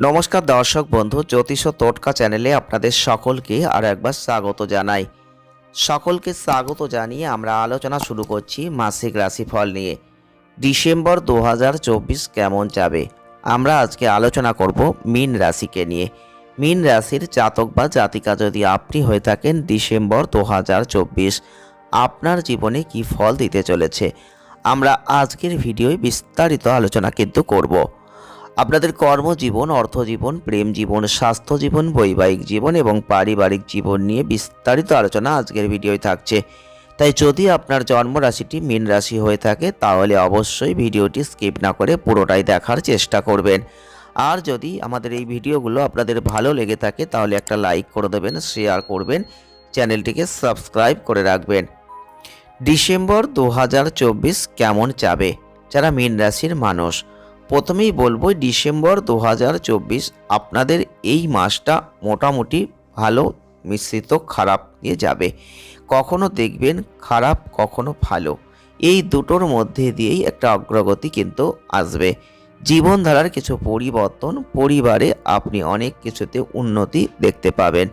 নমস্কার দর্শক বন্ধু, জ্যোতিষ টোটকা চ্যানেলে আপনাদের সকলকে আর একবার স্বাগত জানাই। সকলকে স্বাগত জানিয়ে আমরা আলোচনা শুরু করছি মাসিক রাশিফল নিয়ে। ডিসেম্বর দু হাজার চব্বিশ কেমন যাবে? আমরা আজকে আলোচনা করব মীন রাশিকে নিয়ে। মীন রাশির জাতক বা জাতিকা যদি আপনি হয়ে থাকেন ডিসেম্বর দু হাজার চব্বিশ, আপনার জীবনে কি ফল দিতে চলেছে? আমরা আজকের ভিডিওয় বিস্তারিত আলোচনা কিন্তু করব। আপনাদের কর্মজীবন, অর্থজীবন, প্রেম জীবন, স্বাস্থ্য জীবন, বৈবাহিক জীবন এবং পারিবারিক জীবন নিয়ে বিস্তারিত আলোচনা আজকের ভিডিওয় থাকছে। তাই যদি আপনার জন্ম রাশিটি মীন রাশি হয়ে থাকে, তাহলে অবশ্যই ভিডিওটি স্কিপ না করে পুরোটাই দেখার চেষ্টা করবেন। আর যদি আমাদের এই ভিডিওগুলো আপনাদের ভালো লেগে থাকে, তাহলে একটা লাইক করে দেবেন, শেয়ার করবেন, চ্যানেলটিকে সাবস্ক্রাইব করে রাখবেন। ডিসেম্বর দু হাজার চব্বিশ কেমন যাবে? যারা মীন রাশির মানুষ প্রথমেই বলব ডিসেম্বর দু হাজার চব্বিশ আপনাদের এই মাসটা মোটামুটি ভালো, মিশ্রিত, খারাপ দিয়ে যাবে। কখনো দেখবেন খারাপ, কখনো ভালো। এই দুটোর মধ্যে দিয়েই একটা অগ্রগতি কিন্তু আসবে। জীবনধারার কিছু পরিবর্তন পরিবারে আপনি অনেক কিছুতে উন্নতি দেখতে পাবেন।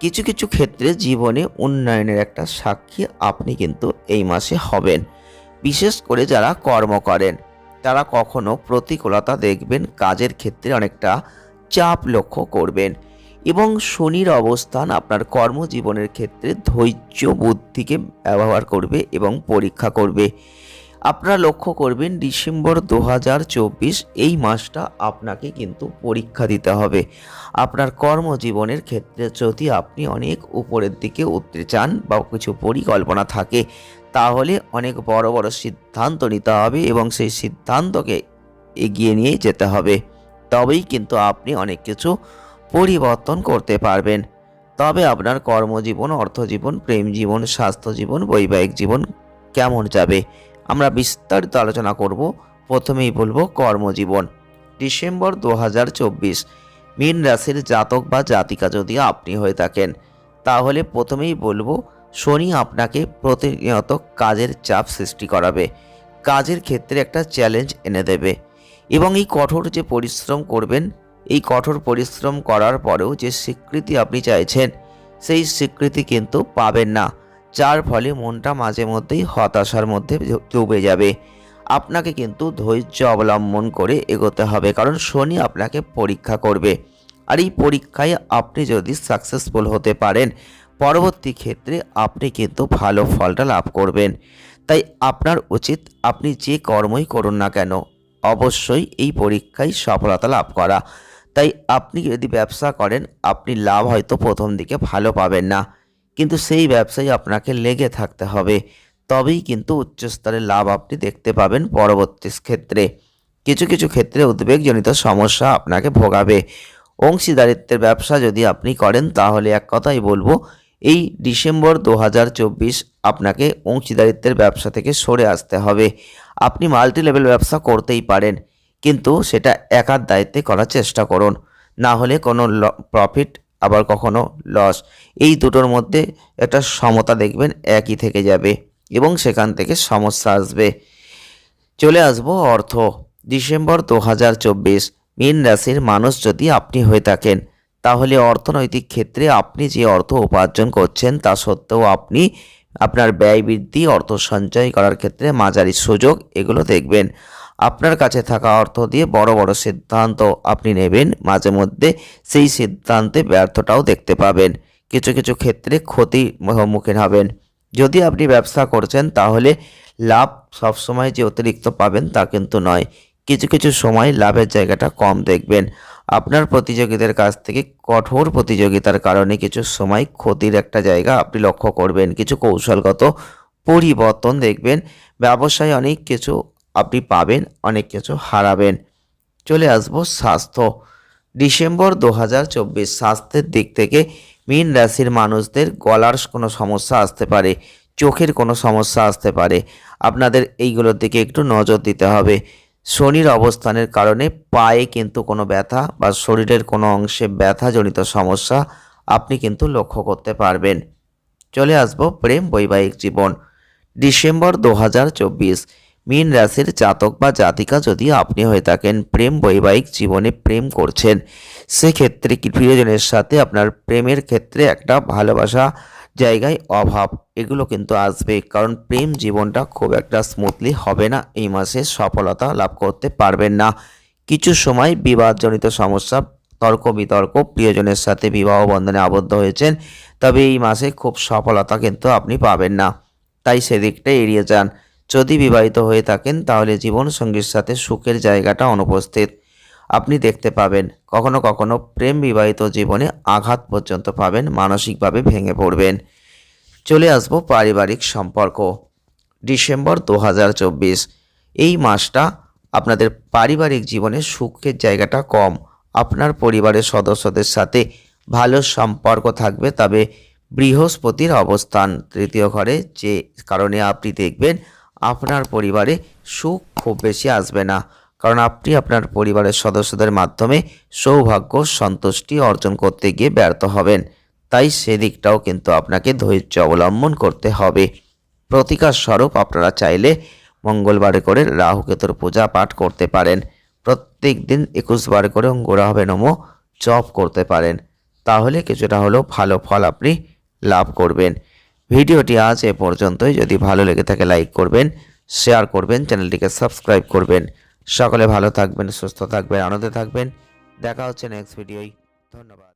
কিছু কিছু ক্ষেত্রে জীবনে উন্নয়নের একটা সাক্ষী আপনি কিন্তু এই মাসে হবেন। বিশেষ করে যারা কর্ম করেন তারা কখনো প্রতিকূলতা দেখবেন, কাজের ক্ষেত্রে অনেকটা চাপ লক্ষ্য করবেন। এবং শনির অবস্থান আপনার কর্মজীবনের ক্ষেত্রে ধৈর্য বুদ্ধিকে ব্যবহার করবে এবং পরীক্ষা করবে। আপনারা লক্ষ্য করবেন ডিসেম্বর দু হাজার চব্বিশ এই মাসটা আপনাকে কিন্তু পরীক্ষা দিতে হবে। আপনার কর্মজীবনের ক্ষেত্রে যদি আপনি অনেক উপরের দিকে উঠতে চান বা কিছু পরিকল্পনা থাকে, তাহলে অনেক বড় বড় সিদ্ধান্ত নিতে হবে এবং সেই সিদ্ধান্তকে এগিয়ে নিয়ে যেতে হবে। তবেই কিন্তু আপনি অনেক কিছু পরিবর্তন করতে পারবেন। তবে আপনার কর্মজীবন, অর্থজীবন, প্রেম জীবন স্বাস্থ্য জীবন বৈবাহিক জীবন কেমন যাবে? আমরা বিস্তারিত আলোচনা করব, প্রথমেই বলব কর্মজীবন, ডিসেম্বর দু মীন রাশির জাতক বা জাতিকা যদি আপনি হয়ে থাকেন, তাহলে প্রথমেই বলব শনি আপনাকে প্রতিনিয়ত কাজের চাপ সৃষ্টি করাবে, কাজের ক্ষেত্রে একটা চ্যালেঞ্জ এনে দেবে এবং এই কঠোর যে পরিশ্রম করবেন, এই কঠোর পরিশ্রম করার পরেও যে স্বীকৃতি আপনি চাইছেন, সেই স্বীকৃতি কিন্তু পাবেন না। যার ফলে মনটা মাঝে মধ্যেই হতাশার মধ্যে ডুবে যাবে। আপনাকে কিন্তু ধৈর্য অবলম্বন করে এগোতে হবে, কারণ শনি আপনাকে পরীক্ষা করবে। আর এই পরীক্ষায় আপনি যদি সাকসেসফুল হতে পারেন, পরবর্তী ক্ষেত্রে আপনি কিন্তু ভালো ফলটা লাভ করবেন। তাই আপনার উচিত আপনি যে কর্মই করুন না কেন, অবশ্যই এই পরীক্ষায় সফলতা লাভ করা। তাই আপনি যদি ব্যবসা করেন, আপনি লাভ হয়তো প্রথম দিকে ভালো পাবেন না। কিন্তু সেই ব্যবসায় আপনাকে লেগে থাকতে হবে। তবেই কিন্তু উচ্চস্তরের লাভ আপনি দেখতে পাবেন পরবর্তী ক্ষেত্রে। কিছু কিছু ক্ষেত্রে উদ্বেগজনিত সমস্যা আপনাকে ভোগাবে। অংশীদারিত্বের ব্যবসা যদি আপনি করেন, তাহলে এক কথাই বলব, এই ডিসেম্বর দু হাজার চব্বিশ আপনাকে অংশীদারিত্বের ব্যবসা থেকে সরে আসতে হবে। আপনি মাল্টি লেভেল ব্যবসা করতেই পারেন, কিন্তু সেটা একার দায়িত্বে করার চেষ্টা করুন। না হলে কোনো প্রফিট আবার কখনো লস এই দুটোর মধ্যে একটা সমতা দেখবেন একই থেকে যাবে এবং সেখান থেকে সমস্যা আসবে। চলে আসব অর্থ। ডিসেম্বর দু হাজার চব্বিশ, মীন রাশির মানুষ যদি আপনি হয়ে থাকেন, তাহলে অর্থনৈতিক ক্ষেত্রে আপনি যে অর্থ উপার্জন করছেন তা সত্ত্বেও আপনি আপনার ব্যয় বৃদ্ধি, অর্থ সঞ্চয় করার ক্ষেত্রে মাঝারি সুযোগ, এগুলো দেখবেন। আপনার কাছে থাকা অর্থ দিয়ে বড় বড় সিদ্ধান্ত আপনি নেবেন। মাঝে মধ্যে সেই সিদ্ধান্তে ব্যর্থটাও দেখতে পাবেন। কিছু কিছু ক্ষেত্রে ক্ষতি সম্মুখীন হবেন। যদি আপনি ব্যবসা করছেন, তাহলে লাভ সবসময় যে অতিরিক্ত পাবেন তা কিন্তু নয়। কিছু কিছু সময় লাভের জায়গাটা কম দেখবেন। আপনার প্রতিযোগীদের কাছ থেকে কঠোর প্রতিযোগিতার কারণে কিছু সময় ক্ষতির একটা জায়গা আপনি লক্ষ্য করবেন। কিছু কৌশলগত পরিবর্তন দেখবেন। ব্যবসায় অনেক কিছু আপনি পাবেন, অনেক কিছু হারাবেন। চলে আসব স্বাস্থ্য। ডিসেম্বর দু হাজার চব্বিশ স্বাস্থ্যের দিক থেকে মীন রাশির মানুষদের গলার কোনো সমস্যা আসতে পারে, চোখের কোনো সমস্যা আসতে পারে। আপনাদের এইগুলোর দিকে একটু নজর দিতে হবে। শনির অবস্থানের কারণে পায়ে কিন্তু কোনো ব্যথা বা শরীরের কোনো অংশে ব্যথাজনিত সমস্যা আপনি কিন্তু লক্ষ্য করতে পারবেন। চলে আসব প্রেম বৈবাহিক জীবন। ডিসেম্বর দু হাজার চব্বিশ মীন রাশির জাতক বা জাতিকা যদি আপনি হয়ে থাকেন, প্রেম বৈবাহিক জীবনে প্রেম করছেন, সেক্ষেত্রে প্রিয়জনের সাথে আপনার প্রেমের ক্ষেত্রে একটা ভালোবাসা জায়গায় অভাব, এগুলো কিন্তু আসবে। কারণ প্রেম জীবনটা খুব একটা স্মুথলি হবে না, এই মাসে সফলতা লাভ করতে পারবেন না। কিছু সময় বিবাদজনিত সমস্যা তর্ক বিতর্ক প্রিয়জনের সাথে বিবাহ বন্ধনে আবদ্ধ হয়েছেন, তবে এই মাসে খুব সফলতা কিন্তু আপনি পাবেন না। তাই সেদিকটা এড়িয়ে যান। যদি বিবাহিত হয়ে থাকেন, তাহলে জীবনসঙ্গীর সাথে সুখের জায়গাটা অনুপস্থিত। আপনি দেখতে পাবেন, কখনো কখনো প্রেম বিবাহিত জীবনে আঘাত পর্যন্ত পাবেন, মানসিকভাবে ভেঙে পড়বেন। চলে আসব পারিবারিক সম্পর্ক। ডিসেম্বর দু হাজার চব্বিশ, এই মাসটা আপনাদের পারিবারিক জীবনে সুখের জায়গাটা কম। আপনার পরিবারের সদস্যদের সাথে ভালো সম্পর্ক থাকবে, তবে বৃহস্পতির অবস্থান, তৃতীয় ঘরে যে কারণে আপনি দেখবেন আপনার পরিবারে সুখ খুব বেশি আসবে না। কারণ আপনি আপনার পরিবারের সদস্যদের মাধ্যমে সৌভাগ্য, সন্তুষ্টি অর্জন করতে গিয়ে ব্যর্থ হবেন। তাই সেদিকটাও কিন্তু আপনাকে ধৈর্য অবলম্বন করতে হবে। প্রতিকার স্বরূপ আপনারা চাইলে মঙ্গলবারে করে রাহুকেতুর পূজা পাঠ করতে পারেন। প্রত্যেক দিন একুশ বার করে অঙ্গুরাহবে নম জপ করতে পারেন। তাহলে কিছুটা হলেও ভালো ফল আপনি লাভ করবেন। ভিডিওটি আজ এ পর্যন্তই। যদি ভালো লেগে থাকে লাইক করবেন শেয়ার করবেন, চ্যানেলটিকে সাবস্ক্রাইব করবেন। সকলে ভালো থাকবেন, সুস্থ থাকবেন, আনন্দে থাকবেন। দেখা হচ্ছে নেক্সট ভিডিওই ধন্যবাদ।